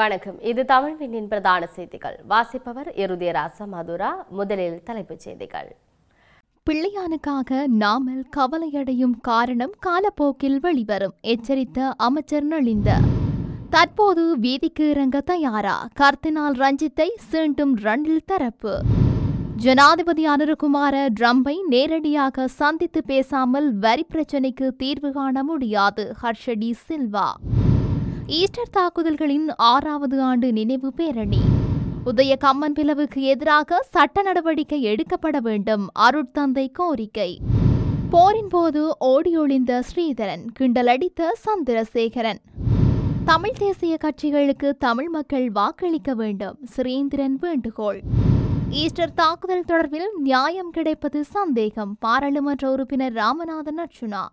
வணக்கம். இது தமிழ் விண்ணின் பிரதான செய்திகள். வாசிப்பவர் இருதயராச மதுரா. முதலில் தலைப்புச் செய்திகள். பிள்ளையானுக்காக நாமல் கவலையடையும் காரணம் காலப்போக்கில் வெளிவரும் எச்சரித்த அமைச்சர் நலிந்த தற்போது வீதிக்கு இறங்க தயாரா? கர்த்தினால் ரஞ்சித்தை சீண்டும் ரணில் தரப்பு. ஜனாதிபதி அனுரகுமார ட்ரம்பை நேரடியாக சந்தித்து பேசாமல் வரி பிரச்சினைக்கு தீர்வு காண முடியாது ஹர்ஷடி சில்வா. ஈஸ்டர் தாக்குதல்களின் ஆறாவது ஆண்டு நினைவு பேரணி. உதய கம்மன் பிளவுக்கு எதிராக சட்ட நடவடிக்கை எடுக்கப்பட வேண்டும் அருட்தந்தை கோரிக்கை. போரின் போது ஓடியொழிந்த ஸ்ரீதரன் கிண்டலடித்த சந்திரசேகரன். தமிழ் தேசிய கட்சிகளுக்கு தமிழ் மக்கள் வாக்களிக்க வேண்டும் சுரேந்திரன் வேண்டுகோள். ஈஸ்டர் தாக்குதல் தொடர்பில் நியாயம் கிடைப்பது சந்தேகம் பாராளுமன்ற உறுப்பினர் ராமநாதன் அர்ச்சுனா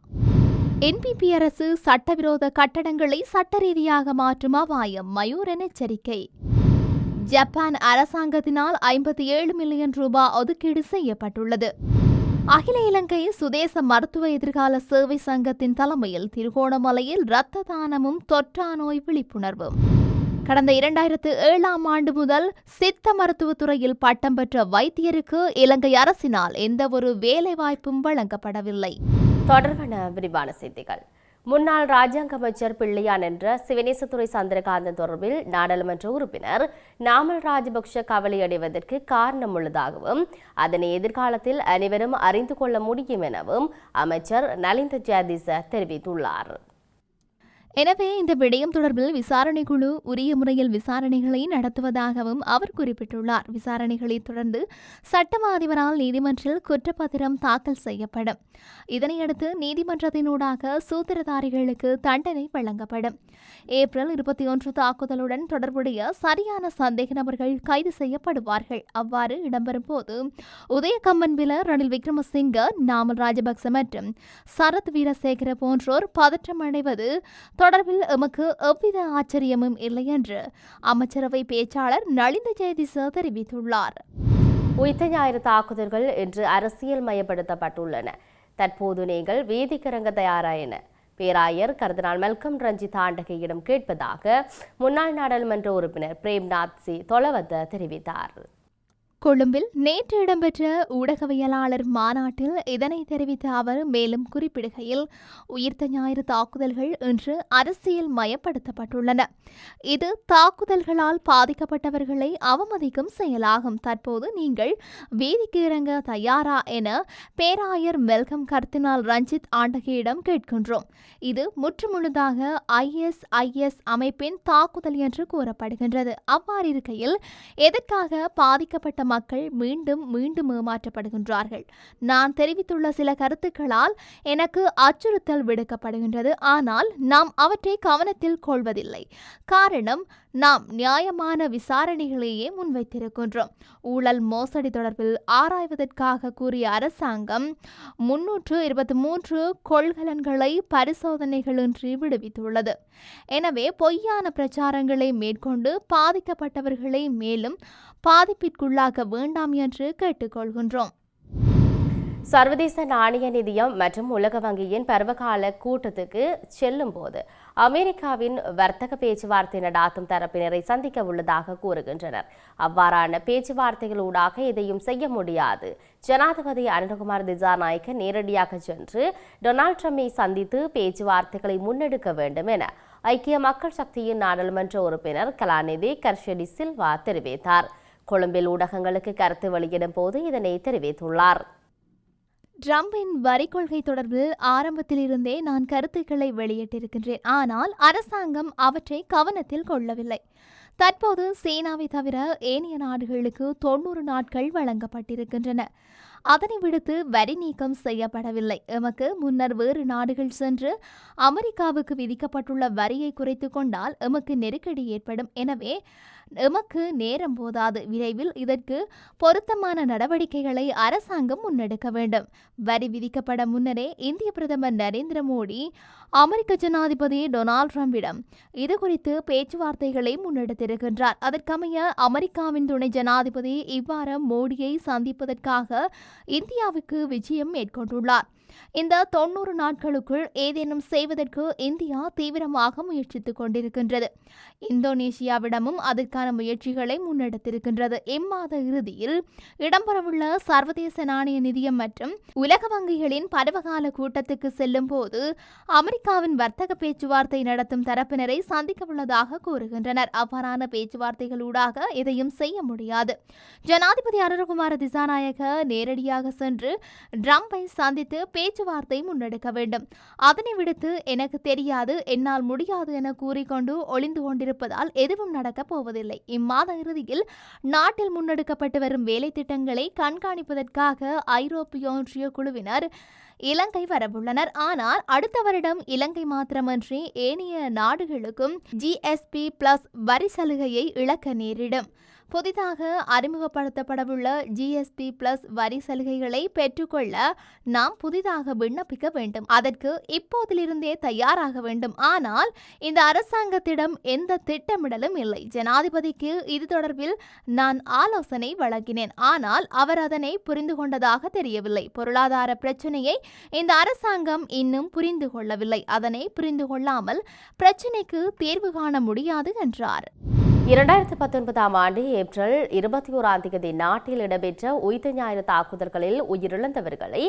என்பிபி அரசு சட்டவிரோத கட்டடங்களை சட்ட ரீதியாக மாற்றும் அபாயம் மயூரன் எச்சரிக்கை. ஜப்பான் அரசாங்கத்தினால் ஐம்பத்தி ஏழு மில்லியன் ரூபாய் ஒதுக்கீடு செய்யப்பட்டுள்ளது. அகில இலங்கை சுதேச மருத்துவ எதிர்கால சேவை சங்கத்தின் தலைமையில் திருகோணமலையில் இரத்த தானமும் தொற்றா நோய் விழிப்புணர்வும் கடந்த இரண்டாயிரத்து ஏழாம் ஆண்டு முதல் சித்த மருத்துவத்துறையில் பட்டம் பெற்ற வைத்தியருக்கு இலங்கை அரசினால் எந்தவொரு வேலைவாய்ப்பும் வழங்கப்படவில்லை. தொடர்பான விரிவான செய்திகள். முன்னாள் ராஜாங்க அமைச்சர் பிள்ளையான் என்ற சிவனேசத்துறை சந்திரகாந்தன் தொடர்பில் நாடாளுமன்ற உறுப்பினர் நாமல் ராஜபக்ஷ கவலையடைவதற்கு காரணம் உள்ளதாகவும் அதனை எதிர்காலத்தில் அனைவரும் அறிந்து கொள்ள முடியும் எனவும் அமைச்சர் நலிந்த ஜாதிச தெரிவித்துள்ளார். எனவே இந்த விடயம் தொடர்பில் விசாரணை குழு உரிய முறையில் விசாரணைகளை நடத்துவதாகவும் அவர் குறிப்பிட்டுள்ளார். விசாரணைகளை தொடர்ந்து சட்டமா அதிபரால் நீதிமன்றில் குற்றப்பத்திரம் தாக்கல் செய்யப்படும். இதனையடுத்து நீதிமன்றத்தினூடாக சூத்திரதாரிகளுக்கு தண்டனை வழங்கப்படும். ஏப்ரல் இருபத்தி ஒன்று தாக்குதலுடன் தொடர்புடைய சரியான சந்தேக நபர்கள் கைது செய்யப்படுவார்கள். அவ்வாறு இடம்பெறும் போது உதயகம்மன்பில ரணில் விக்ரமசிங்க நாமல் ராஜபக்ச மற்றும் சரத் வீரசேகர போன்றோர் பதற்றம் அடைவது தொடர்பில் எமக்கு எவ்வித ஆச்சரியமும் இல்லை என்று அமைச்சரவை பேச்சாளர் நளிந்த ஜெயதிச தெரிவித்துள்ளார். உயிர்த்த ஞாயிறு தாக்குதல்கள் இன்று அரசியல் மயப்படுத்தப்பட்டுள்ளன. தற்போது நீங்கள் வேதிக்கரங்க தயாரா என பேராயர் கர்தினால் மெல்கம் ரஞ்சித் ஆண்டகையிடம் கேட்பதாக முன்னாள் நாடாளுமன்ற உறுப்பினர் பிரேம்நாத் சி தொலவத்த தெரிவித்தார். கொழும்பில் நேற்று இடம்பெற்ற ஊடகவியலாளர் மாநாட்டில் இதனை தெரிவித்த அவர் மேலும் குறிப்பிடுகையில் உயிர்த்த ஞாயிறு தாக்குதல்கள் இன்று அரசியல் மயப்படுத்தப்பட்டுள்ளன. இது தாக்குதல்களால் பாதிக்கப்பட்டவர்களை அவமதிக்கும் செயலாகும். தற்போது நீங்கள் வீதிக்கு இறங்க தயாரா என பேராயர் மெல்கம் கர்த்தினால் ரஞ்சித் ஆண்டகியிடம் கேட்கின்றோம். இது முற்றுமுழுதாக ஐஎஸ்ஐஎஸ் அமைப்பின் தாக்குதல் என்று கூறப்படுகின்றது. அவ்வாறு இருக்கையில் எதற்காக பாதிக்கப்பட்ட மக்கள் மீண்டும் மீண்டும் ஏமாற்றப்படுகின்றார்கள். நான் தெரிவித்துள்ள சில கருத்துக்களால் எனக்கு அச்சுறுத்தல் விடுக்கப்படுகின்றது. ஆனால் நாம் அவற்றை கவனத்தில் கொள்வதில்லை. காரணம் நாம் நியாயமான விசாரணைகளையே முன்வைத்திருக்கின்றோம். ஊழல் மோசடி தொடர்பில் ஆராய்வதற்காக கூறிய அரசாங்கம் முன்னூற்று இருபத்தி மூன்று கொள்கலன்களை பரிசோதனைகளின்றி விடுவித்துள்ளது. எனவே பொய்யான பிரச்சாரங்களை மேற்கொண்டு பாதிக்கப்பட்டவர்களை மேலும் பாதிப்பிற்குள்ளாக வேண்டாம் என்று கேட்டுக்கொள்கின்றோம். சர்வதேச நாணய நிதியம் மற்றும் உலக வங்கியின் பருவகால கூட்டத்துக்கு செல்லும் போது அமெரிக்காவின் வர்த்தக பேச்சுவார்த்தை நடாத்தும் தரப்பினரை சந்திக்க உள்ளதாக கூறுகின்றனர். அவ்வாறான பேச்சுவார்த்தைகளூடாக எதையும் செய்ய முடியாது. ஜனாதிபதி அருண்குமார் திசாநாயக்க நேரடியாக சென்று டொனால்ட் ட்ரம்பை சந்தித்து பேச்சுவார்த்தைகளை முன்னெடுக்க வேண்டும் என ஐக்கிய மக்கள் சக்தியின் நாடாளுமன்ற உறுப்பினர் கலாநிதி கர்ஷடி சில்வா தெரிவித்தார். கொழும்பில் ஊடகங்களுக்கு கருத்து வெளியிடும் போது இதனை தெரிவித்துள்ளார். ட்ரம்பின் வரி கொள்கை தொடர்பில் ஆரம்பத்திலிருந்தே நான் கருத்துக்களை வெளியிட்டிருக்கின்றேன். ஆனால் அரசாங்கம் அவற்றை கவனத்தில் கொள்ளவில்லை. தற்போது சீனாவை தவிர ஏனைய நாடுகளுக்கு தொண்ணூறு நாட்கள் வழங்கப்பட்டிருக்கின்றன. அதனை விடுத்து வரி நீக்கம் செய்யப்படவில்லை. எமக்கு முன்னர் வேறு நாடுகள் சென்று அமெரிக்காவுக்கு விதிக்கப்பட்டுள்ள வரியை குறைத்து கொண்டால் எமக்கு நெருக்கடி ஏற்படும். எனவே எமக்கு நேரம் போதாது. விரைவில் இதற்கு பொருத்தமான நடவடிக்கைகளை அரசாங்கம் முன்னெடுக்க வேண்டும். வரி விதிக்கப்பட முன்னரே இந்திய பிரதமர் நரேந்திர மோடி அமெரிக்க ஜனாதிபதி டொனால்ட் ட்ரம்பிடம் இது குறித்து பேச்சுவார்த்தைகளை முன்னெடுத்திருக்கின்றார். அதற்கமைய அமெரிக்காவின் துணை ஜனாதிபதி இவ்வாறு மோடியை சந்திப்பதற்காக இந்தியாவுக்கு விஜயம் மேற்கொண்டுள்ளார். இந்த தொன்னூறு நாட்களுக்குள் ஏதேனும் செய்வதற்கு இந்தியா தீவிரமாக முயற்சித்துக் கொண்டிருக்கின்றது. இந்தோனேஷியாவிடமும் அதற்கான முயற்சிகளை முன்னெடுத்திருக்கின்றது. இம்மாத இறுதியில் இடம்பெறவுள்ள சர்வதேச நாணய நிதியம் மற்றும் உலக வங்கிகளின் பருவகால கூட்டத்துக்கு செல்லும் போது அமெரிக்காவின் வர்த்தக பேச்சுவார்த்தை நடத்தும் தரப்பினரை சந்திக்க உள்ளதாக கூறுகின்றனர். அவ்வாறான பேச்சுவார்த்தைகளூடாக எதையும் செய்ய முடியாது. ஜனாதிபதி அருண்குமார் திசாநாயக நேரடியாக சென்று ட்ரம்பை சந்தித்து பேச்சுவார்த்தை முன்னெடுக்க வேண்டும். அதனை விடுத்து எனக்கு தெரியாது என்னால் முடியாது என கூறிக்கொண்டு ஒளிந்து கொண்டிருப்பதால் எதுவும் நடக்கப் போவதில்லை. இம்மாத இறுதியில் நாட்டில் முன்னெடுக்கப்பட்டு வரும் வேலை திட்டங்களை கண்காணிப்பதற்காக ஐரோப்பிய ஒன்றிய குழுவினர் இலங்கை வரவுள்ளனர். ஆனால் அடுத்த வருடம் இலங்கை மாத்திரமன்றி ஏனைய நாடுகளுக்கும் ஜிஎஸ்பி பிளஸ் வரி சலுகையை இழக்க நேரிடும். புதிதாக அறிமுகப்படுத்தப்படவுள்ள ஜிஎஸ்பி பிளஸ் வரி சலுகைகளை பெற்றுக்கொள்ள நாம் புதிதாக விண்ணப்பிக்க வேண்டும். அதற்கு இப்போதிலிருந்தே தயாராக வேண்டும். ஆனால் இந்த அரசாங்கத்திடம் எந்த திட்டமிடலும் இல்லை. ஜனாதிபதிக்கு இது தொடர்பில் நான் ஆலோசனை வழங்கினேன். ஆனால் அவர் அதனை புரிந்து கொண்டதாக தெரியவில்லை. பொருளாதார பிரச்சனையை இந்த அரசாங்கம் இன்னும் புரிந்து கொள்ளவில்லை. அதனை புரிந்து கொள்ளாமல் பிரச்சினைக்கு தீர்வு காண முடியாது என்றார். இரண்டாயிரத்தி பத்தொன்பதாம் ஆண்டு ஏப்ரல் இருபத்தி ஓராம் தேதி நாட்டில் இடம்பெற்ற உயிர்த்த ஞாயிறு தாக்குதல்களில் உயிரிழந்தவர்களை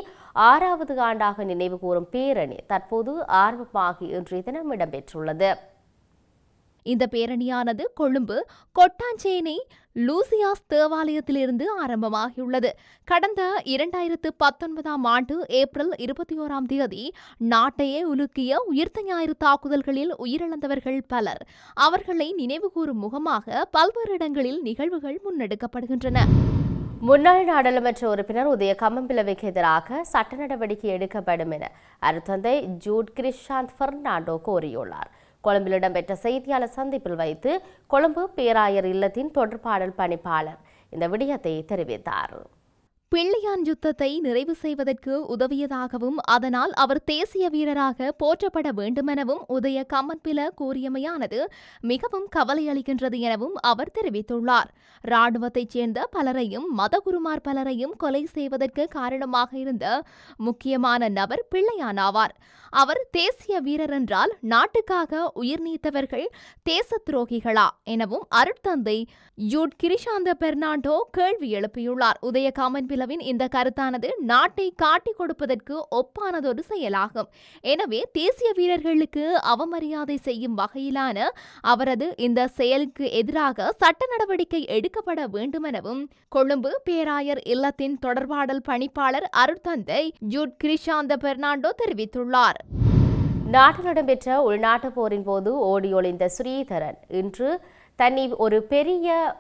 ஆறாவது ஆண்டாக நினைவு கூறும் பேரணி தற்போது ஆர்வமாக இன்றைய தினம் இடம்பெற்றுள்ளது. இந்த பேரணியானது கொழும்பு கொட்டாஞ்சேனை லூசியாஸ் தேவாலயத்திலிருந்து ஆரம்பமாகியுள்ளது. கடந்த இரண்டாயிரத்து பத்தொன்பதாம் ஆண்டு ஏப்ரல் இருபத்தி ஓராம் தேதி நாட்டையே உலுக்கிய உயிர்த்த ஞாயிறு தாக்குதல்களில் உயிரிழந்தவர்கள் பலர். அவர்களை நினைவுகூரும் முகமாக பல்வேறு இடங்களில் நிகழ்வுகள் முன்னெடுக்கப்படுகின்றன. முன்னாள் நாடாளுமன்ற உறுப்பினர் உதய கம்மம்பிளவைக்கு எதிராக சட்ட நடவடிக்கை எடுக்கப்படும் என அருத்தந்தை ஜூட் கிரிஷாந்த் பெர்னாண்டோ கோரியுள்ளார் கொழும்பில் இடம்பெற்ற செய்தியாளர் சந்திப்பில் வைத்து கொழும்பு பேராயர் இல்லத்தின் தொடர்பாடல் பணிப்பாளர் இந்த விடயத்தை தெரிவித்தார். பிள்ளையான் யுத்தத்தை நிறைவு செய்வதற்கு உதவியதாகவும் அதனால் அவர் தேசிய வீரராக போற்றப்பட வேண்டுமெனவும் உதய கம்மன்பில கூறியமையானது மிகவும் கவலையளிக்கின்றது எனவும் அவர் தெரிவித்துள்ளார். இராணுவத்தைச் சேர்ந்த பலரையும் மதகுருமார் பலரையும் கொலை செய்வதற்கு காரணமாக இருந்த முக்கியமான நபர் பிள்ளையான் ஆவார். அவர் தேசிய வீரர் என்றால் நாட்டுக்காக உயிர் நீத்தவர்கள் தேச துரோகிகளா எனவும் அருட்தந்தை யூட் கிரிஷாந்த பெர்னாண்டோ கேள்வி எழுப்பியுள்ளார். உதய காமன்பிலவின் இந்த கருத்தானது நாட்டை காட்டிக் கொடுப்பதற்கு ஒப்பானதொரு செயலாகும். எனவே தேசிய வீரர்களுக்கு அவமரியாதை செய்யும் வகையிலான அவரது இந்த செயலுக்கு எதிராக சட்ட நடவடிக்கை எடுக்கப்பட வேண்டுமெனவும் கொழும்பு பேராயர் இல்லத்தின் தொடர்பாடல் பணிப்பாளர் அருட்தந்தை ஜூட் கிரிஷாந்த பெர்னாண்டோ தெரிவித்துள்ளார். நாட்டில் இடம்பெற்ற உள்நாட்டுப் போரின் போது ஓடி ஸ்ரீதரன் இன்று தன்னை ஒரு பெரிய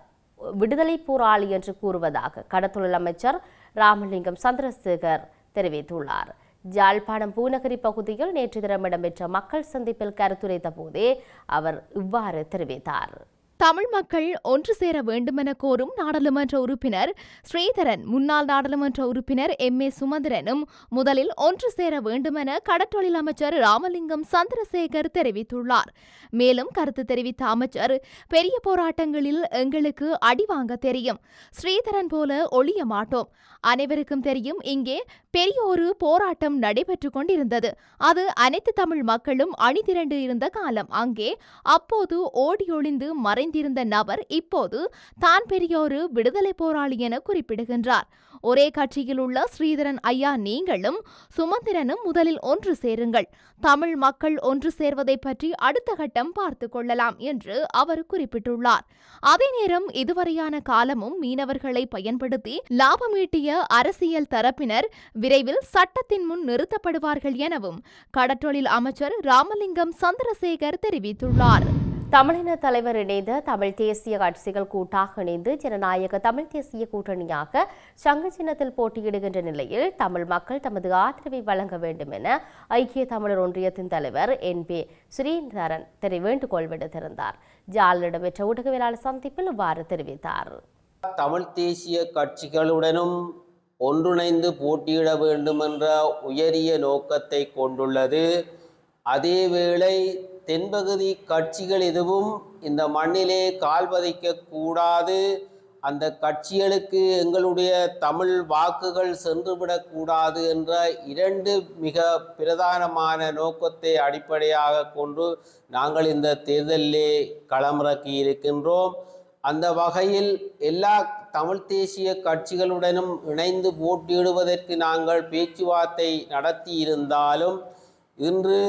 விடுதலை போராளி என்று கூறுவதாக கடத்தொழில் அமைச்சர் ராமலிங்கம் சந்திரசேகர் தெரிவித்துள்ளார். ஜாழ்ப்பாணம் பூநகரி பகுதியில் நேற்று தினம் இடம்பெற்ற மக்கள் சந்திப்பில் கருத்துரைத்த போதே அவர் இவ்வாறு தெரிவித்தார். தமிழ் மக்கள் ஒன்று சேர வேண்டுமென கோரும் நாடாளுமன்ற உறுப்பினர் ஸ்ரீதரன் முன்னாள் நாடாளுமன்ற உறுப்பினர் எம். ஏ. சுமந்திரனும் முதலில் ஒன்று சேர வேண்டுமென கடற்றொழில் அமைச்சர் ராமலிங்கம் சந்திரசேகர் தெரிவித்துள்ளார். மேலும் கருத்து தெரிவித்த அமைச்சர் பெரிய போராட்டங்களில் எங்களுக்கு அடி வாங்க தெரியும். ஸ்ரீதரன் போல ஒளிய மாட்டோம். அனைவருக்கும் தெரியும் இங்கே பெரிய ஒரு போராட்டம் நடைபெற்று கொண்டிருந்தது. அது அனைத்து தமிழ் மக்களும் அணிதிரண்டு இருந்த காலம். அங்கே அப்போது ஓடி ஒளிந்து மறைந்திருந்த நபர் இப்போது தான் பெரியோரு விடுதலை போராளி என குறிப்பிடுகின்றார். ஒரே கட்சியில் உள்ள ஸ்ரீதரன் ஐயா நீங்களும் சுமந்திரனும் முதலில் ஒன்று சேருங்கள். தமிழ் மக்கள் ஒன்று சேர்வதை பற்றி அடுத்த கட்டம் பார்த்து கொள்ளலாம் என்று அவர் குறிப்பிட்டுள்ளார். அதே நேரம் இதுவரையான காலமும் மீனவர்களை பயன்படுத்தி லாபமீட்டிய அரசியல் தரப்பினர் விரைவில் சட்டத்தின் முன் நிறுத்தப்படுவார்கள் எனவும் கடற்றொழில் அமைச்சர் ராமலிங்கம் சந்திரசேகர் தெரிவித்துள்ளார். தமிழின தலைவர் இணைந்த தமிழ் தேசிய கட்சிகள் கூட்டாக இணைந்து ஜனநாயக தமிழ் தேசிய கூட்டணியாக சங்க சின்னத்தில் போட்டியிடுகின்ற நிலையில் தமிழ் மக்கள் தமது ஆதரவை வழங்க வேண்டும் என ஐக்கிய தமிழர் ஒன்றியத்தின் தலைவர் என் பி ஸ்ரீதரன் தெரி வேண்டுகோள் விடுத்திருந்தார். ஜாலில் இடம்பெற்ற ஊடகவியலாளர் சந்திப்பில் இவ்வாறு தெரிவித்தார். தமிழ் தேசிய கட்சிகளுடனும் ஒன்றிணைந்து போட்டியிட வேண்டும் என்ற உயரிய நோக்கத்தை கொண்டுள்ளது. அதேவேளை தென்பகுதி கட்சிகள் எதுவும் இந்த மண்ணிலே கால் பதிக்க கூடாது. அந்த கட்சிகளுக்கு எங்களுடைய தமிழ் வாக்குகள் சென்றுவிடக்கூடாது என்ற இரண்டு மிக பிரதானமான நோக்கத்தை அடிப்படையாக கொண்டு நாங்கள் இந்த தேர்தலிலே களமிறக்கி இருக்கின்றோம். அந்த வகையில் எல்லா தமிழ் தேசிய கட்சிகளுடனும் இணைந்து போட்டியிடுவதற்கு நாங்கள் பேச்சுவார்த்தை நடத்தி இருந்தாலும் இன்று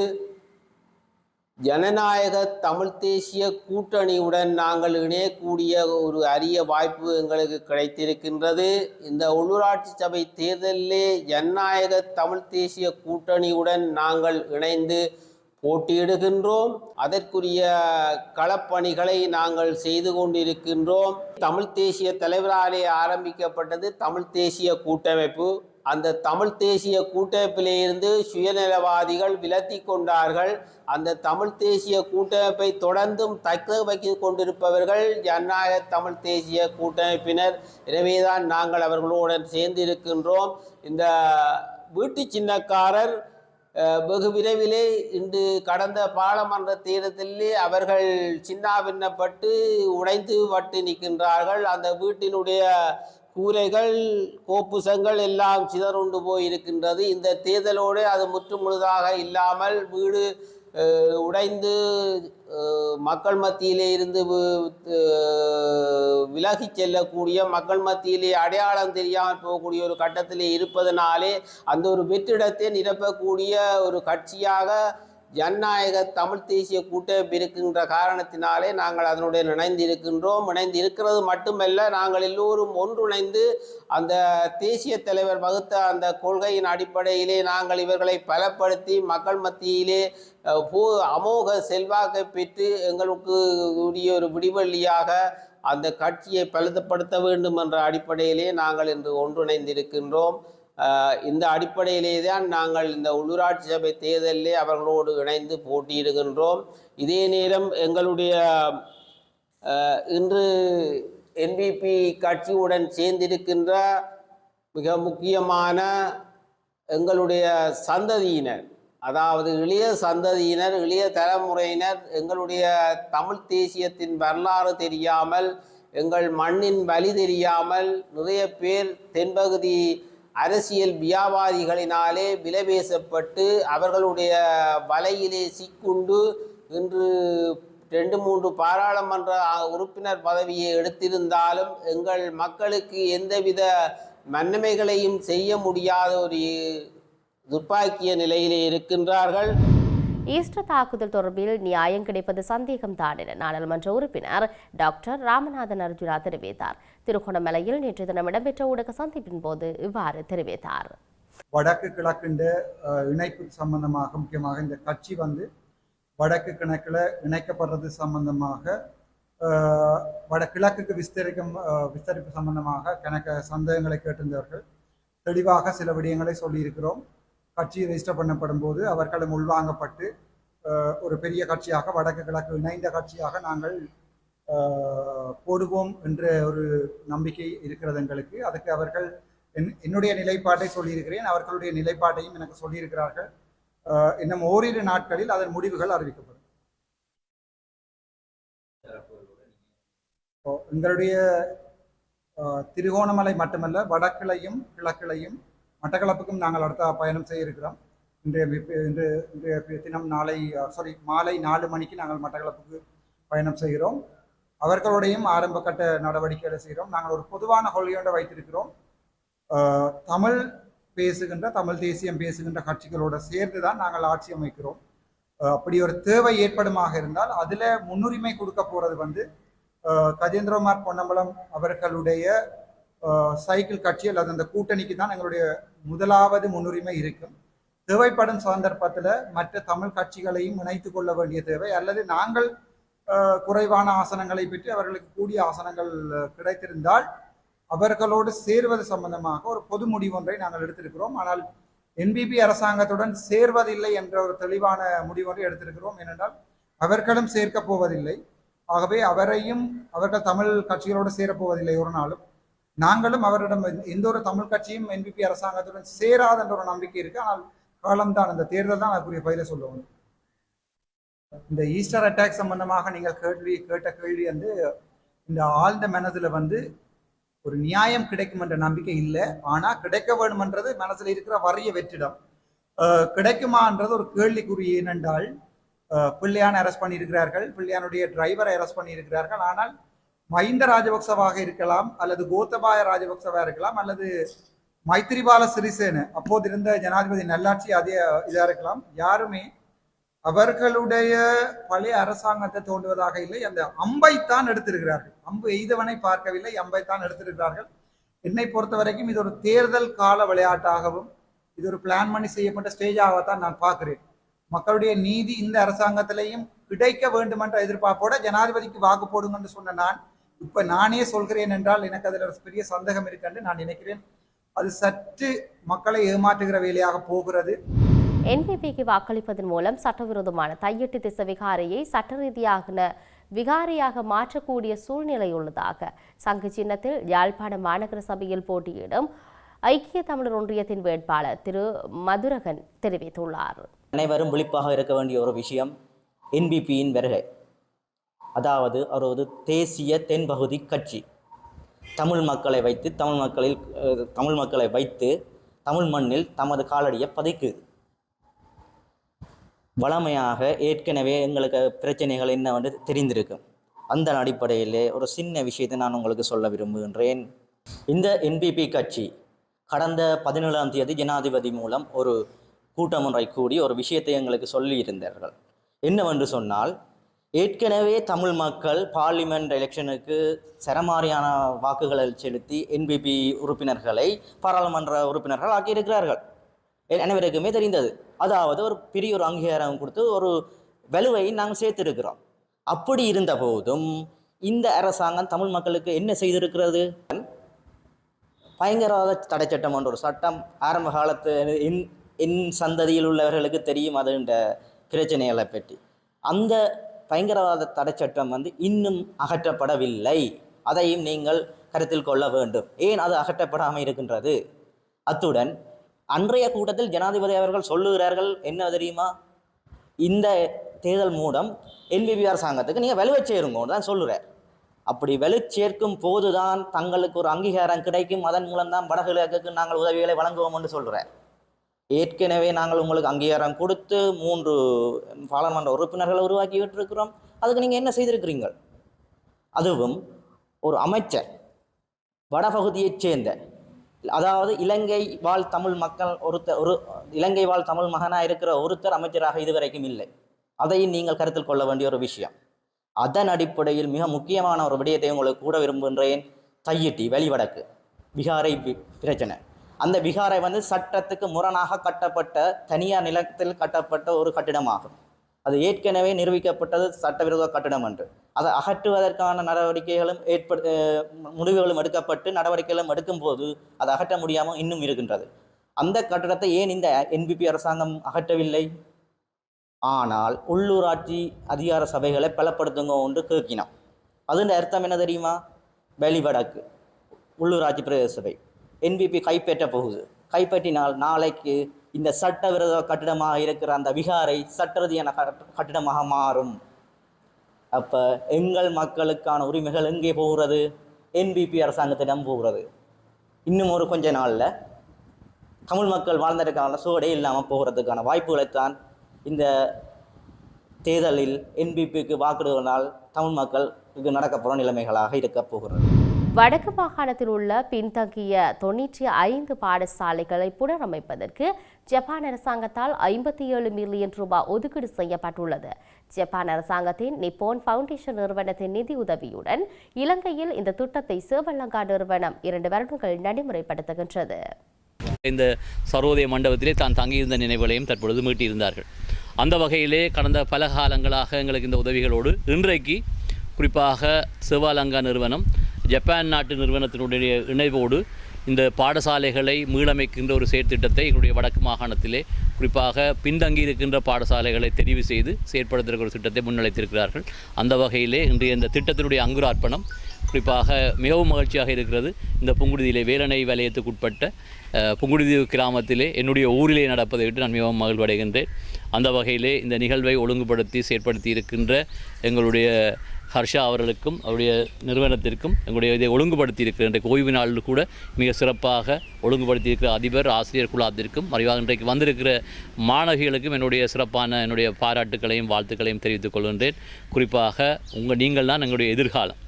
ஜனநாயக தமிழ் தேசிய கூட்டணியுடன் நாங்கள் இணையக்கூடிய ஒரு அரிய வாய்ப்பு எங்களுக்கு கிடைத்திருக்கின்றது. இந்த உள்ளூராட்சி சபை தேர்தலிலே ஜனநாயக தமிழ் தேசிய கூட்டணியுடன் நாங்கள் இணைந்து போட்டியிடுகின்றோம். அதற்குரிய களப்பணிகளை நாங்கள் செய்து கொண்டிருக்கின்றோம். தமிழ் தேசிய தலைவராலே ஆரம்பிக்கப்பட்டது தமிழ் தேசிய கூட்டமைப்பு. அந்த தமிழ் தேசிய கூட்டமைப்பிலிருந்து சுயநலவாதிகள் விலத்தி கொண்டார்கள். அந்த தமிழ் தேசிய கூட்டமைப்பை தொடர்ந்தும் தக்க வைத்து கொண்டிருப்பவர்கள் ஜனநாயக தமிழ் தேசிய கூட்டமைப்பினர். எனவேதான் நாங்கள் அவர்களுடன் சேர்ந்து இருக்கின்றோம். இந்த வீட்டு சின்னக்காரர் வெகு விரைவிலே இன்று கடந்த பாராளுமன்ற தேர்தலிலே அவர்கள் சின்னாபின்னப்பட்டு உடைந்து வட்டு நிற்கின்றார்கள். அந்த வீட்டினுடைய கூரைகள் கோப்புசங்கள் எல்லாம் சிதறுண்டு போயிருக்கின்றது. இந்த தேர்தலோடு அது முற்று முழுதாக இல்லாமல் வீடு உடைந்து மக்கள் மத்தியிலே இருந்து விலகி செல்லக்கூடிய மக்கள் மத்தியிலே அடையாளம் தெரியாமல் போகக்கூடிய ஒரு கட்டத்திலே இருப்பதனாலே அந்த ஒரு வெற்றிடத்தை நிரப்பக்கூடிய ஒரு கட்சியாக ஜனநாயக தமிழ் தேசிய கூட்டமைப்பு இருக்கின்ற காரணத்தினாலே நாங்கள் அதனுடைய இணைந்து இருக்கின்றோம். இணைந்து இருக்கிறது மட்டுமல்ல நாங்கள் எல்லோரும் ஒன்றிணைந்து அந்த தேசிய தலைவர் வகுத்த அந்த கொள்கையின் அடிப்படையிலே நாங்கள் இவர்களை பலப்படுத்தி மக்கள் மத்தியிலே பூ அமோக செல்வாக்கை பெற்று எங்களுக்கு உரிய ஒரு விடிவெள்ளியாக அந்த கட்சியை பலதப்படுத்த வேண்டும் என்ற அடிப்படையிலே நாங்கள் இன்று ஒன்றிணைந்திருக்கின்றோம் இந்த அடிப்படையிலே தான் நாங்கள் இந்த உள்ளூராட்சி சபை தேர்தலிலே அவர்களோடு இணைந்து போட்டியிடுகின்றோம். இதே நேரம் எங்களுடைய இன்று என்பிபி கட்சியுடன் சேர்ந்திருக்கின்ற மிக முக்கியமான எங்களுடைய சந்ததியினர் அதாவது இளைய சந்ததியினர் இளைய தலைமுறையினர் எங்களுடைய தமிழ் தேசியத்தின் வரலாறு தெரியாமல் எங்கள் மண்ணின் வழி தெரியாமல் நிறைய பேர் தென்பகுதி அரசியல் வியாபாரிகளினாலே விலைபேசப்பட்டு அவர்களுடைய வலையிலே சிக்குண்டு இன்று ரெண்டு மூன்று பாராளுமன்ற உறுப்பினர் பதவியை எடுத்திருந்தாலும் எங்கள் மக்களுக்கு எந்தவித மன்னமைகளையும் செய்ய முடியாத ஒரு துப்பாக்கிய நிலையிலே இருக்கின்றார்கள். ஈஸ்டர் தாக்குதல் தொடர்பில் நியாயம் கிடைப்பது சந்தேகம்தான் என நாடாளுமன்ற உறுப்பினர் டாக்டர் ராமநாதன் அர்ஜுனா தெரிவித்தார். திருகோணமலையில் நேற்று தினம் இடம்பெற்ற ஊடக சந்திப்பின் போது இவ்வாறு தெரிவித்தார். வடக்கு கிழக்குண்ட இணைப்பு சம்பந்தமாக முக்கியமாக இந்த கட்சி வந்து வடக்கு கிணக்கில் இணைக்கப்படுறது சம்பந்தமாக அஹ், வட கிழக்குக்கு விஸ்தரிக்கும் விஸ்தரிப்பு சம்பந்தமாக கணக்க சந்தேகங்களை கேட்டிருந்தவர்கள் தெளிவாக சில விடயங்களை சொல்லியிருக்கிறோம். கட்சி ரெஜிஸ்டர் பண்ணப்படும் போது அவர்களும் உள்வாங்கப்பட்டு ஒரு பெரிய கட்சியாக வடக்கு கிழக்கு இணைந்த கட்சியாக நாங்கள் போடுவோம் என்ற ஒரு நம்பிக்கை இருக்கிறது எங்களுக்கு. அதுக்கு அவர்கள் என் என்னுடைய நிலைப்பாட்டை சொல்லியிருக்கிறேன். அவர்களுடைய நிலைப்பாட்டையும் எனக்கு சொல்லியிருக்கிறார்கள். இன்னும் ஓரிரு நாட்களில் அதன் முடிவுகள் அறிவிக்கப்படும். இப்போ எங்களுடைய திருகோணமலை மட்டுமல்ல வடக்கிளையும் கிழக்கிளையும் மட்டக்களப்புக்கும் நாங்கள் அடுத்த பயணம் செய்ய இருக்கிறோம் இன்றைய இன்று இன்றைய தினம் நாளை சாரி மாலை நாலு மணிக்கு நாங்கள் மட்டக்களப்புக்கு பயணம் செய்கிறோம். அவர்களுடையும் ஆரம்ப கட்ட நடவடிக்கைகளை செய்கிறோம். நாங்கள் ஒரு பொதுவான கொள்கையோடு வைத்திருக்கிறோம். தமிழ் பேசுகின்ற தமிழ் தேசியம் பேசுகின்ற கட்சிகளோட சேர்ந்து தான் நாங்கள் ஆட்சி அமைக்கிறோம். அப்படி ஒரு தேவை ஏற்படுமாக இருந்தால் அதில் முன்னுரிமை கொடுக்க போகிறது வந்து கஜேந்திரகுமார் பொன்னம்பலம் அவர்களுடைய சைக்கிள் கட்சி அல்லது அந்த கூட்டணிக்கு தான் எங்களுடைய முதலாவது முன்னுரிமை இருக்கும். தேவைப்படும் சந்தர்ப்பத்தில் மற்ற தமிழ் கட்சிகளையும் இணைத்து கொள்ள வேண்டிய தேவை அல்லது நாங்கள் குறைவான ஆசனங்களை பெற்று அவர்களுக்கு கூடிய ஆசனங்கள் கிடைத்திருந்தால் அவர்களோடு சேர்வது சம்பந்தமாக ஒரு பொது முடிவு ஒன்றை நாங்கள் எடுத்திருக்கிறோம். ஆனால் என்பிபி அரசாங்கத்துடன் சேர்வதில்லை என்ற ஒரு தெளிவான முடிவு ஒன்றை எடுத்திருக்கிறோம். ஏனென்றால் அவர்களும் சேர்க்க போவதில்லை. ஆகவே அவரையும் அவர்கள் தமிழ் கட்சிகளோடு சேரப்போவதில்லை ஒரு நாளும். நாங்களும் அவரிடம் எந்த- ஒரு தமிழ் கட்சியும் என்பிபி அரசாங்கத்துடன் சேராத என்ற ஒரு நம்பிக்கை இருக்கு. ஆனால் காலம்தான். அந்த தேர்தல் தான் அதுக்குரிய பயில சொல்லுவோம் இந்த ஈஸ்டர் அட்டாக் சம்பந்தமாக நீங்கள் கேள்வி கேட்ட கேள்வி வந்து இந்த ஆழ்ந்த மனதில் வந்து ஒரு நியாயம் கிடைக்கும் என்ற நம்பிக்கை இல்லை. ஆனால் கிடைக்க வேண்டும்ன்றது மனசில் இருக்கிற வறிய வெற்றிடம். கிடைக்குமான்றது ஒரு கேள்விக்குறி ஏனென்றால் பிள்ளையான அரெஸ்ட் பண்ணியிருக்கிறார்கள். பிள்ளையானுடைய டிரைவரை அரெஸ்ட் பண்ணியிருக்கிறார்கள். ஆனால் மஹிந்த ராஜபக்சவாக இருக்கலாம் அல்லது கோத்தபாய ராஜபக்சவாக இருக்கலாம் அல்லது மைத்திரிபால சிறிசேன அப்போது இருந்த ஜனாதிபதி நல்லாட்சி அதே இதாக இருக்கலாம். யாருமே அவர்களுடைய பழைய அரசாங்கத்தை தோண்டுவதாக இல்லை. அந்த அம்பைத்தான் எடுத்திருக்கிறார்கள். அம்பு எய்தவனை பார்க்கவில்லை அம்பைத்தான் எடுத்திருக்கிறார்கள். என்னை பொறுத்த வரைக்கும் இது ஒரு தேர்தல் கால விளையாட்டாகவும் இது ஒரு பிளான் பண்ணி செய்யப்பட்ட ஸ்டேஜாகத்தான் நான் பார்க்கிறேன். மக்களுடைய நீதி இந்த அரசாங்கத்திலையும் கிடைக்க வேண்டும் என்ற எதிர்பார்ப்போட ஜனாதிபதிக்கு வாக்கு போடுங்கன்னு சொன்ன நான் இப்ப நானே சொல்கிறேன் என்றால் எனக்கு அதில் பெரிய சந்தேகம் இருக்குன்னு நான் நினைக்கிறேன் அது சற்று மக்களை ஏமாற்றுகிற வேலையாக போகிறது. என்பிபிக்கு வாக்களிப்பதன் மூலம் சட்டவிரோதமான தையெட்டு திசை விகாரையை சட்ட ரீதியாக விகாரையாக மாற்றக்கூடிய சூழ்நிலை உள்ளதாக சங்கு சின்னத்தில் யாழ்ப்பாண மாநகர சபையில் போட்டியிடும் ஐக்கிய தமிழர் ஒன்றியத்தின் வேட்பாளர் திரு மதுரகன் தெரிவித்துள்ளார். அனைவரும் விழிப்பாக இருக்க வேண்டிய ஒரு விஷயம் என்பிபியின் வருகை. அதாவது அவர் தேசிய தென்பகுதி கட்சி. தமிழ் மக்களை வைத்து தமிழ் மக்களில் தமிழ் மக்களை வைத்து தமிழ் மண்ணில் தமது காலடியை பதிக்குது வளமையாக ஏற்கனவே எங்களுக்கு பிரச்சனைகள் என்னவென்று தெரிந்திருக்கும் அந்த அடிப்படையிலே ஒரு சின்ன விஷயத்தை நான் உங்களுக்கு சொல்ல விரும்புகின்றேன். இந்த என்பிபி கட்சி கடந்த பதினேழாம் தேதி ஜனாதிபதி மூலம் ஒரு கூட்டம் ஒன்றை கூடி ஒரு விஷயத்தை எங்களுக்கு சொல்லியிருந்தார்கள். என்னவென்று சொன்னால் ஏற்கனவே தமிழ் மக்கள் பார்லிமெண்ட் எலெக்ஷனுக்கு சரமாரியான வாக்குகளை செலுத்தி என்பிபி உறுப்பினர்களை பாராளுமன்ற உறுப்பினர்கள் ஆக்கியிருக்கிறார்கள். அனைவருக்குமே தெரிந்தது. அதாவது ஒரு பெரிய ஒரு அங்கீகாரம் கொடுத்து ஒரு வலுவை நாங்கள் சேர்த்திருக்கிறோம். அப்படி இருந்த போதும் இந்த அரசாங்கம் தமிழ் மக்களுக்கு என்ன செய்திருக்கிறது? பயங்கரவாத தடை சட்டம் என்ற ஒரு சட்டம் ஆரம்ப காலத்து என் என் சந்ததியில் உள்ளவர்களுக்கு தெரியும் அதுன்ற பிரச்சனைகளை பற்றி. அந்த பயங்கரவாத தடை சட்டம் வந்து இன்னும் அகற்றப்படவில்லை. அதையும் நீங்கள் கருத்தில் கொள்ள வேண்டும். ஏன் அது அகற்றப்படாமல் இருக்கின்றது? அத்துடன் அன்றைய கூட்டத்தில் ஜனாதிபதி அவர்கள் சொல்லுகிறார்கள் என்ன தெரியுமா? இந்த தேர்தல் மூலம் என்பிபி அரசாங்கத்துக்கு நீங்கள் வலுவை சேருங்கன்னு தான் சொல்லுறார். அப்படி வலு சேர்க்கும் போதுதான் தங்களுக்கு ஒரு அங்கீகாரம் கிடைக்கும். அதன் மூலம்தான் வடகிழக்குக்கு நாங்கள் உதவிகளை வழங்குவோம் என்று சொல்கிறார் ஏற்கனவே நாங்கள் உங்களுக்கு அங்கீகாரம் கொடுத்து மூன்று பாராளுமன்ற உறுப்பினர்களை உருவாக்கி விட்டிருக்கிறோம் அதுக்கு நீங்கள் என்ன செய்திருக்கிறீர்கள்? அதுவும் ஒரு அமைச்சர் வடபகுதியைச் சேர்ந்த அதாவது இலங்கை வாழ் தமிழ் மக்கள் ஒருத்தர் ஒரு இலங்கை வாழ் தமிழ் மகனாக இருக்கிற ஒருத்தர் அமைச்சராக இதுவரைக்கும் இல்லை. அதையும் நீங்கள் கருத்தில் கொள்ள வேண்டிய ஒரு விஷயம். அதன் அடிப்படையில் மிக முக்கியமான ஒரு விடயத்தை உங்களுக்கு கூட விரும்புகின்றேன். தையிட்டி வெளிவடக்கு. விகாரை பிரச்சனை. அந்த விகாரை வந்து சட்டத்துக்கு முரணாக கட்டப்பட்ட தனியார் நிலத்தில் கட்டப்பட்ட ஒரு கட்டிடமாகும். அது ஏற்கனவே நிரூபிக்கப்பட்டது சட்டவிரோத கட்டிடம் என்று. அதை அகற்றுவதற்கான நடவடிக்கைகளும் ஏற்படு முடிவுகளும் எடுக்கப்பட்டு நடவடிக்கைகளும் எடுக்கும்போது அதை அகற்ற முடியாமல் இன்னும் இருக்கின்றது. அந்த கட்டடத்தை ஏன் இந்த என்பிபி அரசாங்கம் அகற்றவில்லை? ஆனால் உள்ளூராட்சி அதிகார சபைகளை பலப்படுத்துங்க ஒன்று கேட்கினோம் அதுன்ற அர்த்தம் என்ன தெரியுமா? வெளிவடக்கு. உள்ளூராட்சி பிரதேச சபை. என்பிபி கைப்பற்ற போகுது. கைப்பற்றினால் நாளைக்கு இந்த சட்டவிரோத கட்டிடமாக இருக்கிற அந்த விகாரை சட்டரதியான கட்ட- கட்டிடமாக மாறும். அப்போ எங்கள் மக்களுக்கான உரிமைகள் எங்கே போகிறது? என்பிபி அரசாங்கத்திடம் போகிறது. இன்னும் ஒரு கொஞ்ச நாளில் தமிழ் மக்கள் வாழ்ந்ததற்கான சுவடே இல்லாமல் போகிறதுக்கான வாய்ப்புகளைத்தான் இந்த தேர்தலில் என்பிபிக்கு வாக்கிடுவதனால் தமிழ் மக்களுக்கு நடக்கப்போகிற நிலைமைகளாக இருக்கப் போகிறது. வடக்கு மாகாணத்தில் உள்ள பின்தங்கிய தொன்னூற்றி ஐந்து பாடசாலைகளை புனரமைப்பதற்கு ஜப்பான் அரசாங்கத்தால் ஐம்பத்தி ஏழு மில்லியன் ரூபாய் ஒதுக்கீடு செய்யப்பட்டுள்ளது. ஜப்பான் அரசாங்கத்தின் நிப்போன் ஃபவுண்டேஷன் நிறுவனத்தின் நிதி உதவியுடன் இலங்கையில் இந்த திட்டத்தை சிவலங்கா நிறுவனம் இரண்டு வருடங்கள் நடைமுறைப்படுத்துகின்றது. இந்த சர்வோதய மண்டபத்திலே தான் தங்கியிருந்த நினைவுகளையும் தற்பொழுது மீட்டியிருந்தார்கள். அந்த வகையிலே கடந்த பல காலங்களாக எங்களுக்கு இந்த உதவிகளோடு இன்றைக்கு குறிப்பாக சிவாலங்கா நிறுவனம் ஜப்பான் நாட்டு நிறுவனத்தினுடைய இணைவோடு இந்த பாடசாலைகளை மீளமைக்கின்ற ஒரு செயற்திட்டத்தை எங்களுடைய வடக்கு மாகாணத்திலே குறிப்பாக பின்தங்கி இருக்கின்ற பாடசாலைகளை தெரிவு செய்து செயற்படுத்துகிற ஒரு திட்டத்தை முன்னிலைத்திருக்கிறார்கள். அந்த வகையிலே இன்றைய இந்த திட்டத்தினுடைய அங்குரார்ப்பணம் குறிப்பாக மிகவும் மகிழ்ச்சியாக இருக்கிறது. இந்த புங்குடுதியிலே வேலணை வலயத்துக்குட்பட்ட அஹ், புங்குடுதி கிராமத்திலே என்னுடைய ஊரிலே நடப்பதை விட்டு நான் மிகவும் மகிழ்வடைகின்றேன். அந்த வகையிலே இந்த நிகழ்வை ஒழுங்குபடுத்தி செயற்படுத்தி இருக்கின்ற எங்களுடைய ஹர்ஷா அவர்களுக்கும் அவருடைய நிறுவனத்திற்கும் எங்களுடைய இதை ஒழுங்குபடுத்தி இருக்கிற இன்றைக்கு ஓய்வு நாளில் கூட மிக சிறப்பாக ஒழுங்குபடுத்தி இருக்கிற அதிபர் ஆசிரியர் குழாத்திற்கும் மறைவாக இன்றைக்கு வந்திருக்கிற மாணவிகளுக்கும் என்னுடைய சிறப்பான என்னுடைய பாராட்டுக்களையும் வாழ்த்துக்களையும் தெரிவித்துக் கொள்கின்றேன். குறிப்பாக உங்கள் நீங்கள் தான் எங்களுடைய எதிர்காலம்.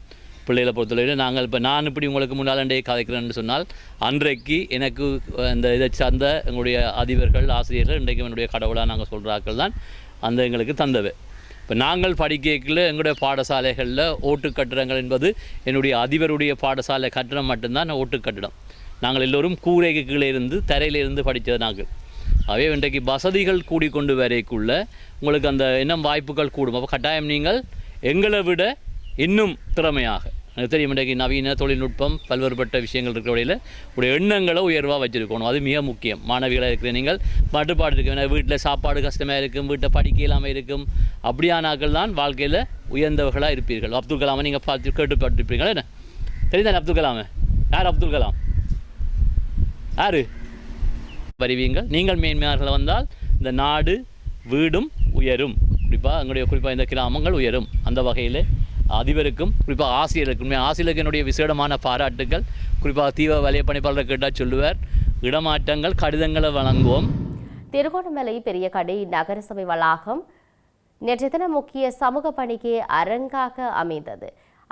பிள்ளைகளை பொறுத்தவரையில் நாங்கள் இப்போ நான் இப்படி உங்களுக்கு முன்னால் அண்டையே கதைக்கிறேன்னு சொன்னால் அன்றைக்கு எனக்கு அந்த இதை சார்ந்த எங்களுடைய அதிபர்கள் ஆசிரியர்கள் இன்றைக்கு என்னுடைய கடவுளாக நாங்கள் சொல்கிறாக்கள் தான் அந்த எங்களுக்கு தந்தவை. இப்போ நாங்கள் படிக்கல எங்களுடைய பாடசாலைகளில் ஓட்டு கட்டிடங்கள் என்பது என்னுடைய அதிபருடைய பாடசாலை கட்டிடம் மட்டும்தான் ஓட்டு கட்டிடம். நாங்கள் எல்லோரும் கூரைக்கு கீழே இருந்து தரையிலிருந்து படித்தது நாங்கள். அவே இன்றைக்கு வசதிகள் கூடிக்கொண்டு வரைக்குள்ள உங்களுக்கு அந்த இன்னும் வாய்ப்புகள் கூடும். அப்போ கட்டாயம் நீங்கள் எங்களை விட இன்னும் திறமையாக. எனக்கு தெரியும். இன்றைக்கு நவீன தொழில்நுட்பம் பல்வேறுபட்ட விஷயங்கள் இருக்கிற வழியில் உடைய எண்ணங்களை உயர்வாக வச்சுருக்கணும். அது மிக முக்கியம். மாணவிகளாக இருக்கிற நீங்கள் மட்டுப்பாடு இருக்கு. ஏன்னா வீட்டில் சாப்பாடு கஷ்டமாக இருக்கும் வீட்டை படிக்க இல்லாமல் இருக்கும். அப்படியானாக்கள் தான் வாழ்க்கையில் உயர்ந்தவர்களாக இருப்பீர்கள். அப்துல் கலாமை நீங்கள் பார்த்து கேட்டுப்பட்டிருப்பீங்களா என்ன? தெரியுதானே அப்துல் கலாமை? யார் அப்துல் கலாம்? யார்? வருவீங்கள் நீங்கள் மேன்மையாளர்கள் வந்தால் இந்த நாடு வீடும் உயரும். குறிப்பாக எங்களுடைய குறிப்பாக இந்த கிராமங்கள் உயரும். அந்த வகையில் அதிபருக்கும் குறிப்பாக ஆசிரியருக்கும் ஆசிரியருக்கு என்னுடைய விசேடமான பாராட்டுகள் குறிப்பாக தீவிர வலைய பணிப்பாளர் கேட்டால் சொல்லுவார் இடமாற்றங்கள் கடிதங்களை வழங்குவோம். திருகோணமலை பெரிய கடை நகரசபை வளாகம். நேற்று தினம் முக்கிய சமூக பணிக்கு அரங்காக அமைந்தது.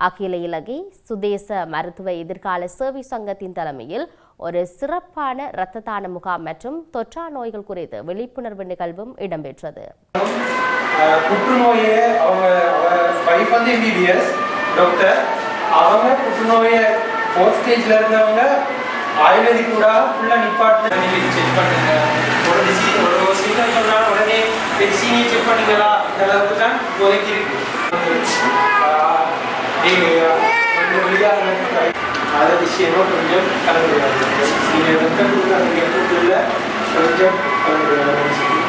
அகில இலங்கை சுதேச மருத்துவ எதிர்கால சேவை சங்கத்தின் தலைமையில் ஒரு சிறப்பான இரத்த தான முகாம் மற்றும் தொற்றா நோய்கள் குறித்து விழிப்புணர்வு நிகழ்வும் இடம்பெற்றது. புற்றுநோயை அவங்க வைஃப் வந்து எம்பிபிஎஸ் டாக்டர் அவங்க புற்றுநோயை ஃபோர்த் ஸ்டேஜில் இருந்தவங்க ஆயுர்வேதி கூட ஃபுல்லாக நிப்பாட்டின நீங்கள் செக் பண்ணுங்க. ஒரு டிசீஸ் ஒரு சிம்டம் சொன்னால் உடனே பெருசினியை செக் பண்ணுங்களா? இந்த அளவுக்கு தான் இப்போதைக்கு இருக்கு. ஆஹ் நீங்க கொஞ்சம் விஷயமா கொஞ்சம் கலந்துருவாங்க நீங்கள் ரத்தம் கொடுக்குற கூட்டுல கொஞ்சம் கலந்துருவாங்க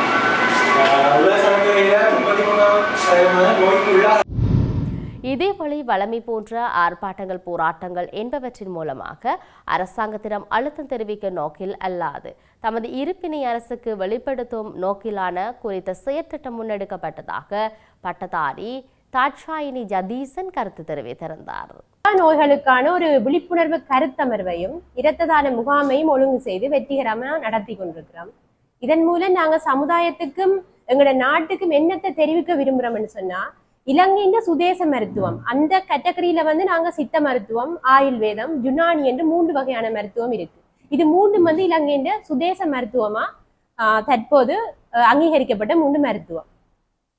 இதேவழி வளமை போன்ற ஆர்ப்பாட்டங்கள் போராட்டங்கள் என்பவற்றின் மூலமாக அரசாங்கத்திடம் அழுத்தம் தெரிவிக்க நோக்கில் அல்லாது தமது இருப்பினை அரசுக்கு வெளிப்படுத்தும் நோக்கிலான குறித்த செயற்திட்டம் முன்னெடுக்கப்பட்டதாக பட்டதாரி தாட்சாயினி ஜதீசன் கருத்து தெரிவித்திருந்தார். நோய்களுக்கான ஒரு விழிப்புணர்வு கருத்தமர்வையும் இரத்த தான முகாமையும் ஒழுங்கு செய்து வெற்றிகரமாக நடத்தி கொண்டிருக்கிறோம். இதன் மூலம் நாங்க சமுதாயத்துக்கும் எங்களோட நாட்டுக்கும் என்னத்தை தெரிவிக்க விரும்புறோம்னு சொன்னா இலங்கையின் சுதேச மருத்துவம். அந்த கேட்டகரியில வந்து நாங்க சித்த மருத்துவம் ஆயுர்வேதம் யுனானி என்று மூன்று வகையான மருத்துவம் இருக்கு. இது மூன்றும் வந்து இலங்கையின் சுதேச மருத்துவமா ஆஹ், தற்போது அங்கீகரிக்கப்பட்ட மூன்று மருத்துவம்.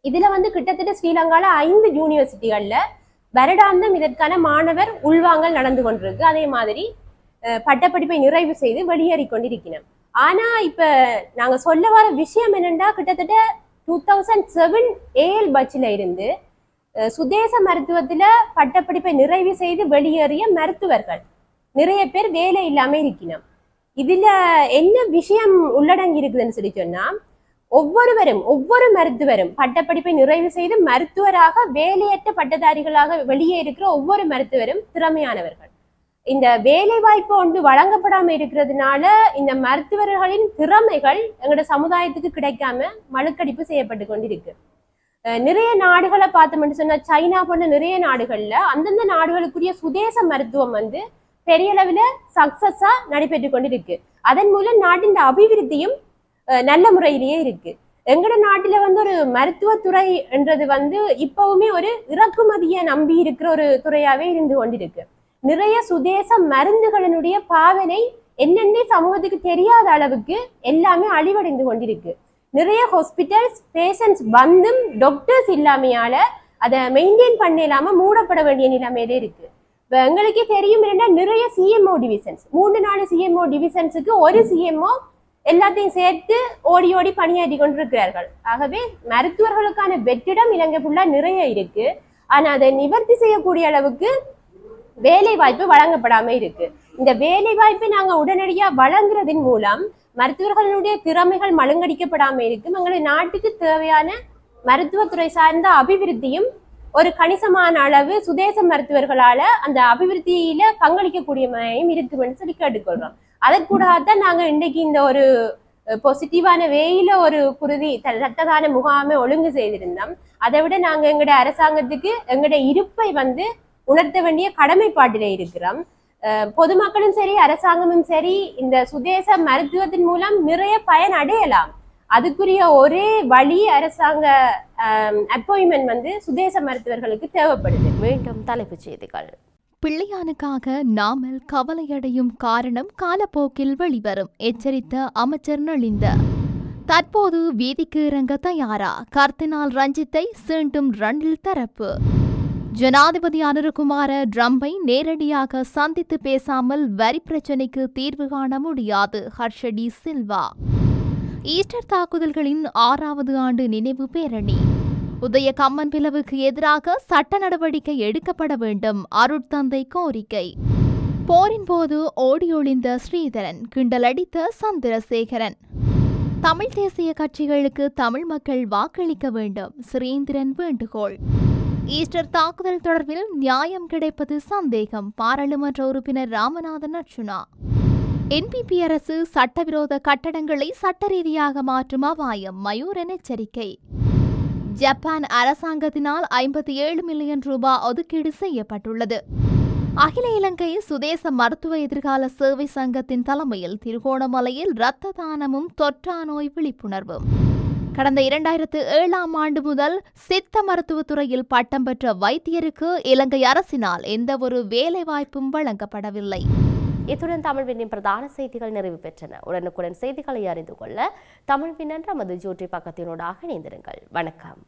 இதுல வந்து கிட்டத்தட்ட ஸ்ரீலங்கால ஐந்து யூனிவர்சிட்டிகள்ல வருடாந்தம் இதற்கான மாணவர் உள்வாங்கல் நடந்து கொண்டிருக்கு. அதே மாதிரி பட்டப்படிப்பை நிறைவு செய்து வெளியேறி கொண்டிருக்கிறோம் ஆனா இப்ப நாங்க சொல்ல வர விஷயம் என்னன்னா கிட்டத்தட்ட டூ தௌசண்ட் செவன் ஏஎல் பட்சில இருந்து சுதேச மருத்துவத்துல பட்டப்படிப்பை நிறைவு செய்து வெளியேறிய மருத்துவர்கள். நிறைய பேர் வேலை இல்லாம இருக்கணும் இதுல என்ன விஷயம் உள்ளடங்கி இருக்குதுன்னு சொல்லி சொன்னா ஒவ்வொருவரும் ஒவ்வொரு மருத்துவரும் பட்டப்படிப்பை நிறைவு செய்து மருத்துவராக வேலையற்ற பட்டதாரிகளாக வெளியே இருக்கிற ஒவ்வொரு மருத்துவரும் திறமையானவர்கள். இந்த வேலைவாய்ப்பு வந்து ஒன்று வழங்கப்படாம இருக்கிறதுனால இந்த மருத்துவர்களின் திறமைகள் எங்களோட சமுதாயத்துக்கு கிடைக்காம மழுக்கடிப்பு செய்யப்பட்டு கொண்டிருக்கு. நிறைய நாடுகளை பார்த்தோம்னு சொன்னா சைனா போன்ற நிறைய நாடுகள்ல அந்தந்த நாடுகளுக்குரிய சுதேச மருத்துவம் வந்து பெரிய அளவுல சக்சஸா நடைபெற்று கொண்டிருக்கு. அதன் மூலம் நாட்டின் அபிவிருத்தியும் அஹ் நல்ல முறையிலேயே இருக்கு. எங்கட நாட்டில வந்து ஒரு மருத்துவத்துறை என்றது வந்து இப்பவுமே ஒரு இறக்குமதியை நம்பி இருக்கிற ஒரு துறையாவே இருந்து கொண்டிருக்கு. நிறைய சுதேச மருந்துகளினுடைய பாவனை என்னென்ன சமூகத்துக்கு தெரியாத அளவுக்கு எல்லாமே அழிவடைந்து கொண்டிருக்கு. நிறைய ஹாஸ்பிட்டல்ஸ் பேஷண்ட்ஸ் வந்தும் டாக்டர்ஸ் இல்லாமையால அதை மெயின்டைன் பண்ண இல்லாம மூடப்பட வேண்டிய நிலைமையிலே இருக்கு. இப்போ எங்களுக்கே தெரியும் என்னன்னா நிறைய சிஎம்ஓ டிவிஷன்ஸ் மூணு நாலு சிஎம்ஓ டிவிஷன்ஸுக்கு ஒரு சிஎம்ஓ எல்லாத்தையும் சேர்த்து ஓடி ஓடி பணியாற்றி கொண்டிருக்கிறார்கள். ஆகவே மருத்துவர்களுக்கான வெற்றிடம் இலங்கை ஃபுல்லா நிறைய இருக்கு. ஆனா அதை நிவர்த்தி செய்யக்கூடிய அளவுக்கு வேலை வாய்ப்பு வழங்கப்படாம இருக்கு. இந்த வேலை வாய்ப்பை நாங்க உடனடியா வழங்குறதன் மூலம் மருத்துவர்களுடைய திறமைகள் மழுங்கடிக்கப்படாம இருக்கும். எங்களுடைய நாட்டுக்கு தேவையான மருத்துவத்துறை சார்ந்த அபிவிருத்தியும் ஒரு கணிசமான அளவு சுதேச மருத்துவர்களால அந்த அபிவிருத்தியில பங்களிக்கக்கூடியமையும் இருக்குமென்னு சொல்லி கேட்டுக்கொள்றோம். அதற்கூடாகத்தான் நாங்க இன்றைக்கு இந்த ஒரு பாசிட்டிவான வேயில ஒரு குருதி ரத்ததான முகாமை ஒழுங்கு செய்திருந்தோம். அதை விட நாங்க எங்கட அரசாங்கத்துக்கு எங்கட இருப்பை வந்து உணர்த்த வேண்டிய கடமைப்பாட்டில இருக்கிறோம். அஹ் பொதுமக்களும் சரி அரசாங்கமும் சரி இந்த சுதேச மருத்துவத்தின் மூலம் நிறைய பயன் அடையலாம். அதுக்குரிய ஒரே வழி அரசாங்க அப்பாயின்மெண்ட் வந்து சுதேச மருத்துவர்களுக்கு தேவைப்படுது. மீண்டும் தலைப்புச் செய்திகள். பிள்ளையானுக்காக நாமல் கவலையடையும் காரணம் காலப்போக்கில் வெளிவரும் எச்சரித்த அமைச்சர் நளிந்த. தற்போது வீதிக்கு இறங்க தயாரா? கர்தினால் ரஞ்சித்தை சீண்டும் ரணில் தரப்பு. ஜனாதிபதி அனுருகுமார ட்ரம்பை நேரடியாக சந்தித்து பேசாமல் வரி பிரச்சினைக்கு தீர்வு காண முடியாது ஹர்ஷடி சில்வா. ஈஸ்டர் தாக்குதல்களின் ஆறாவது ஆண்டு நினைவு பேரணி. உதய கம்மன் பிளவுக்கு எதிராக சட்ட நடவடிக்கை எடுக்கப்பட வேண்டும் அருட்தந்தை கோரிக்கை. போரின் போது ஓடி ஒளிந்த ஸ்ரீதரன் கிண்டலடித்த சந்திரசேகரன். தமிழ் தேசிய கட்சிகளுக்கு தமிழ் மக்கள் வாக்களிக்க வேண்டும் சுரேந்திரன் வேண்டுகோள். ஈஸ்டர் தாக்குதல் தொடர்பில் நியாயம் கிடைப்பது சந்தேகம். பாராளுமன்ற உறுப்பினர் ராமநாதன் அர்ச்சுனா என்பிபி அரசு சட்டவிரோத கட்டடங்களை சட்ட ரீதியாக மாற்றும் அபாயம் மயூரன் எச்சரிக்கை. ஜப்பான் அரசாங்கத்தினால் ஐம்பத்தி ஏழு மில்லியன் ரூபாய் ஒதுக்கீடு செய்யப்பட்டுள்ளது. அகில இலங்கை சுதேச மருத்துவ எதிர்கால சேவை சங்கத்தின் தலைமையில் திருகோணமலையில் இரத்த தானமும் தொற்றா நோய் விழிப்புணர்வும். கடந்த இரண்டாயிரத்து ஏழாம் ஆண்டு முதல் சித்த மருத்துவத்துறையில் பட்டம் பெற்ற வைத்தியருக்கு இலங்கை அரசினால் எந்த ஒரு வேலைவாய்ப்பும் வழங்கப்படவில்லை. இத்துடன் தமிழ் பிரதான செய்திகள் நிறைவு பெற்றன. உடனுக்குடன் செய்திகளை அறிந்து கொள்ள தமிழ் விண்ணன் நமது ஜோட்டி பக்கத்தினூடாக இணைந்திருங்கள். வணக்கம்.